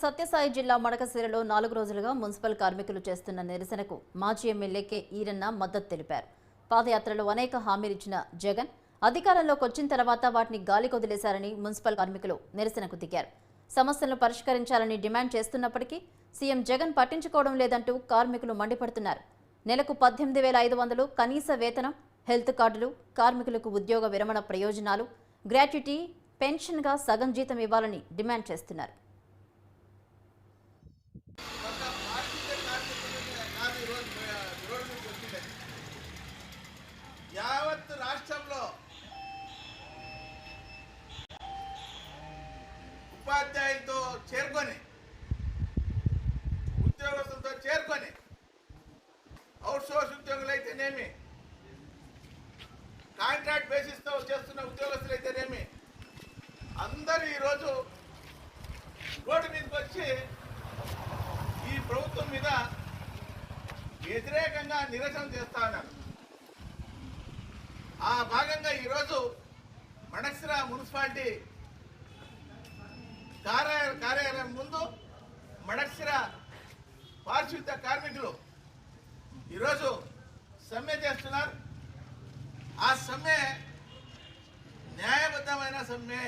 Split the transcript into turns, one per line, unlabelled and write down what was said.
సత్యసాయి జిల్లా మడకశిరలో నాలుగు రోజులుగా మున్సిపల్ కార్మికులు చేస్తున్న నిరసనకు మాజీ ఎమ్మెల్యే కె ఈరన్న మద్దతు తెలిపారు. పాదయాత్రలో అనేక హామీలిచ్చిన జగన్ అధికారంలోకి వచ్చిన తర్వాత వాటిని గాలి కొదిలేశారని మున్సిపల్ కార్మికులు నిరసనకు దిగారు. సమస్యలను పరిష్కరించాలని డిమాండ్ చేస్తున్నప్పటికీ సీఎం జగన్ పట్టించుకోవడం లేదంటూ కార్మికులు మండిపడుతున్నారు. నెలకు పద్దెనిమిది వేల ఐదు వందలు కనీస వేతనం హెల్త్ కార్డులు కార్మికులకు ఉద్యోగ విరమణ ప్రయోజనాలు గ్రాట్యుటీ పెన్షన్గా సగం జీతం ఇవ్వాలని డిమాండ్ చేస్తున్నారు.
రోడ్డు యావత్ రాష్ట్రంలో ఉపాధ్యాయులతో చేరుకొని ఉద్యోగస్తులతో చేరుకొని అవుట్ సోర్స్ ఉద్యోగులు అయితేనేమి కాంట్రాక్ట్ బేసిస్తో చేస్తున్న ఉద్యోగస్తులు అయితేనేమి అందరూ ఈరోజు రోడ్డు మీదకి వచ్చి వ్యతిరేకంగా నిరసన చేస్తా ఉన్నారు ఆ భాగంగా ఈరోజు మణక్సిర మున్సిపాలిటీ కార్యాలయ కార్యాలయం ముందు మణక్సిర పారిశుద్ధ కార్మికులు ఈరోజు సమ్మె చేస్తున్నారు. ఆ సమ్మె న్యాయబద్ధమైన సమ్మె.